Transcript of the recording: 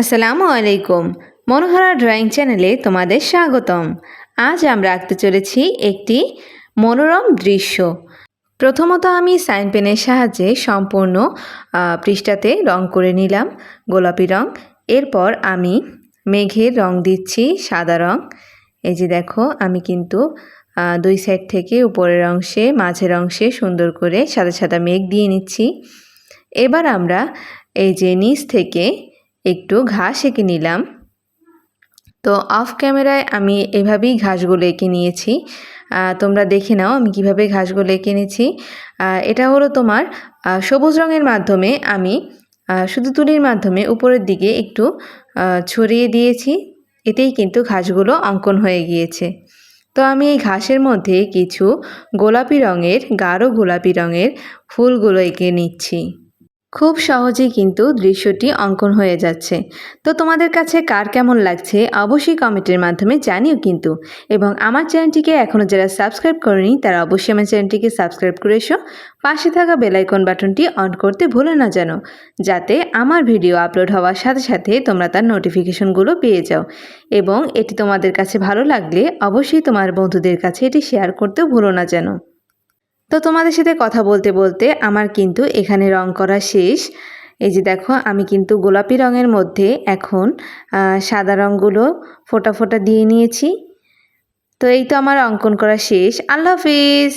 আসসালামু আলাইকুম। মনোহরা ড্রয়িং চ্যানেলে তোমাদের স্বাগতম। আজ আমরা আঁকতে চলেছি একটি মনোরম দৃশ্য। প্রথমত আমি সাইন পেনের সাহায্যে সম্পূর্ণ পৃষ্ঠাতে রং করে নিলাম, গোলাপি রং। এরপর আমি মেঘের রং দিচ্ছি, সাদা রং। এই যে দেখো, আমি কিন্তু দুই সাইড থেকে উপরের অংশে, মাঝের অংশে সুন্দর করে সাদা সাদা মেঘ দিয়ে নিচ্ছি। এবার আমরা এই যে নিচ থেকে একটু ঘাস এঁকে নিলাম। তো অফ ক্যামেরায় আমি এভাবেই ঘাসগুলো এঁকে নিয়েছি। তোমরা দেখে নাও আমি কীভাবে ঘাসগুলো এঁকে নিয়েছি। এটা হলো তোমার সবুজ রঙের মাধ্যমে আমি শুধু তুলির মাধ্যমে উপরের দিকে একটু ছড়িয়ে দিয়েছি। এতেই কিন্তু ঘাসগুলো অঙ্কন হয়ে গিয়েছে। তো আমি এই ঘাসের মধ্যে কিছু গোলাপি রঙের, গাঢ় গোলাপি রঙের ফুলগুলো এঁকে নিচ্ছি। খুব সহজেই কিন্তু দৃশ্যটি অঙ্কন হয়ে যাচ্ছে। তো তোমাদের কাছে কার কেমন লাগছে অবশ্যই কমেন্টের মাধ্যমে জানিও কিন্তু। এবং আমার চ্যানেলটিকে এখনও যারা সাবস্ক্রাইব করেনি, তারা অবশ্যই আমার চ্যানেলটিকে সাবস্ক্রাইব করে এসো। পাশে থাকা বেলাইকন বাটনটি অন করতে ভুলে না যেন, যাতে আমার ভিডিও আপলোড হওয়ার সাথে সাথে তোমরা তার নোটিফিকেশনগুলো পেয়ে যাও। এবং এটি তোমাদের কাছে ভালো লাগলে অবশ্যই তোমার বন্ধুদের কাছে এটি শেয়ার করতেও ভুলো না যেন। তো তোমাদের সাথে কথা বলতে বলতে আমার কিন্তু এখানে রং করা শেষ। এই যে দেখো, আমি কিন্তু গোলাপি রঙের মধ্যে এখন সাদা রঙগুলো ফোটা ফোটা দিয়ে নিয়েছি। তো এই তো আমার অঙ্কন করা শেষ। আল্লাহ হাফিজ!